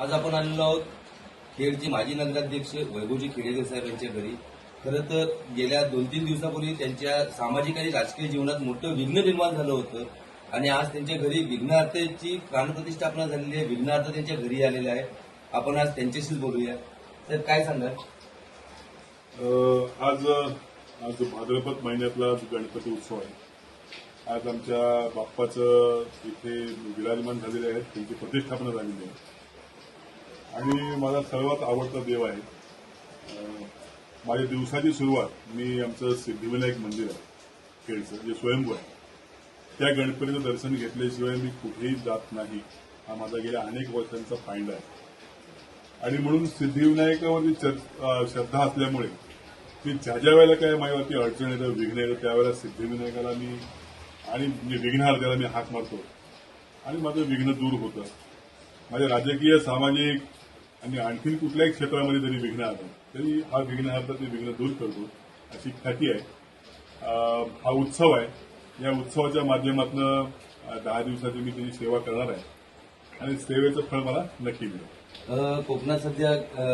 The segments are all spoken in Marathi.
आज आपण आलेलो आहोत खेडचे माजी नगराध्यक्ष वैभवजी खेडेकर साहेब यांच्या घरी. खरं तर गेल्या दोन तीन दिवसापूर्वी त्यांच्या सामाजिक आणि राजकीय जीवनात मोठं विघ्न निर्माण झालं होतं. आणि आज त्यांच्या घरी विघ्नार्थाची प्राणप्रतिष्ठापना झालेली आहे. विघ्नार्थ त्यांच्या घरी आलेला आहे. आपण आज त्यांच्याशीच बोलूया. तर काय सांगाल? आज आज भाद्रपद महिन्यातला जो गणपती उत्सव आहे. आज आमच्या बाप्पाचं इथे विराजमान झालेले आहेत. त्यांची प्रतिष्ठापना झालेली आहे. आणि माझा सर्वात आवडता देव आहे. माझ्या दिवसाची सुरुवात मी आमचं सिद्धिविनायक मंदिर आहे केळचं जे स्वयंभू आहे. त्या गणपतीचं दर्शन घेतल्याशिवाय मी कुठेही जात नाही. हा माझा गेल्या अनेक वर्षांचा फायदा आहे. आणि म्हणून सिद्धिविनायकावरती श्रद्धा असल्यामुळे मी ज्या ज्या वेळेला काय माझ्यावरती अडचण येतं विघ्न येतं त्यावेळेला सिद्धिविनायकाला मी आणि म्हणजे विघ्नहार त्याला मी हाक मारतो. आणि माझं विघ्न दूर होतं. माझ्या राजकीय सामाजिक आणि आणखीन कुठल्याही क्षेत्रामध्ये जरी विघ्न आलं तरी हा विघ्नहार ते विघ्न दूर करतो अशी ख्याती आहे. हा उत्सव आहे. या उत्सवाच्या माध्यमातून दहा दिवसाची मी त्याची सेवा करणार आहे. आणि सेवेचं फळ मला नक्की मिळेल. कोकणात सध्या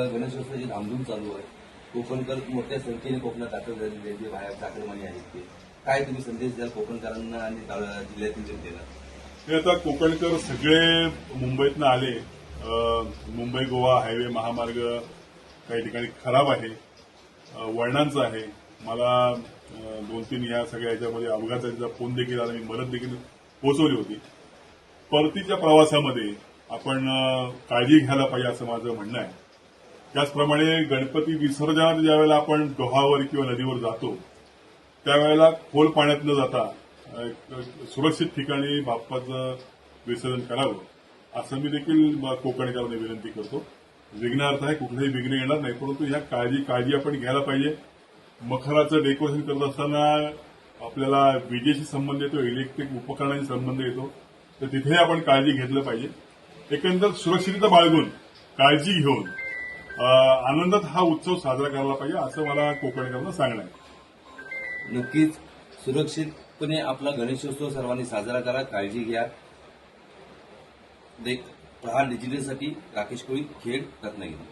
गणेशोत्सवाची धामधूम चालू आहे. कोकणकर मोठ्या संख्येने कोकणात दाखल झालेले जे बाहेर चाकरमानी आहेत ते. काय तुम्ही संदेश द्याल कोकणकरांना आणि तालु- जिल्ह्यातील जनतेला? हे आता कोकणकर सगळे मुंबईतनं आले मुंबई गोवा हायवे महामार्ग काही ठिकाणी खराब आहे वळणांचा आहे. मला दोन तीन या सगळ्या ह्याच्यामध्ये अपघाताचा फोन देखील आला मी मदत देखील पोहोचवली होती. परतीच्या प्रवासामध्ये आपण काळजी घ्यायला पाहिजे असं माझं म्हणणं आहे. त्याचप्रमाणे गणपती विसर्जनात ज्यावेळेला आपण डोहावर किंवा नदीवर जातो त्यावेळेला खोल पाण्यात न जाता एक सुरक्षित ठिकाणी बाप्पाचं विसर्जन करावं. असं मी देखील म- कोकणकरांना विनंती करतो. विघ्नार्थ आहे कुठलंही विघ्न येणार नाही परंतु ह्या काळजी काळजी आपण घ्यायला पाहिजे. मखराचं डेकोरेशन करत असताना आपल्याला विजेशी संबंध येतो इलेक्ट्रिक उपकरणांशी संबंध येतो. तर तिथेही आपण काळजी घेतलं पाहिजे. एकंदर सुरक्षितता बाळगून काळजी घेऊन आनंदात हा उत्सव साजरा करायला पाहिजे असं मला कोकणकरांना सांगणं आहे. नक्कीच सुरक्षितपणे आपला गणेशोत्सव सर्वांनी साजरा करा काळजी घ्या. देख प्रहार डिजिटलसाठी राकेश कोळी खेड रत्नागिरी.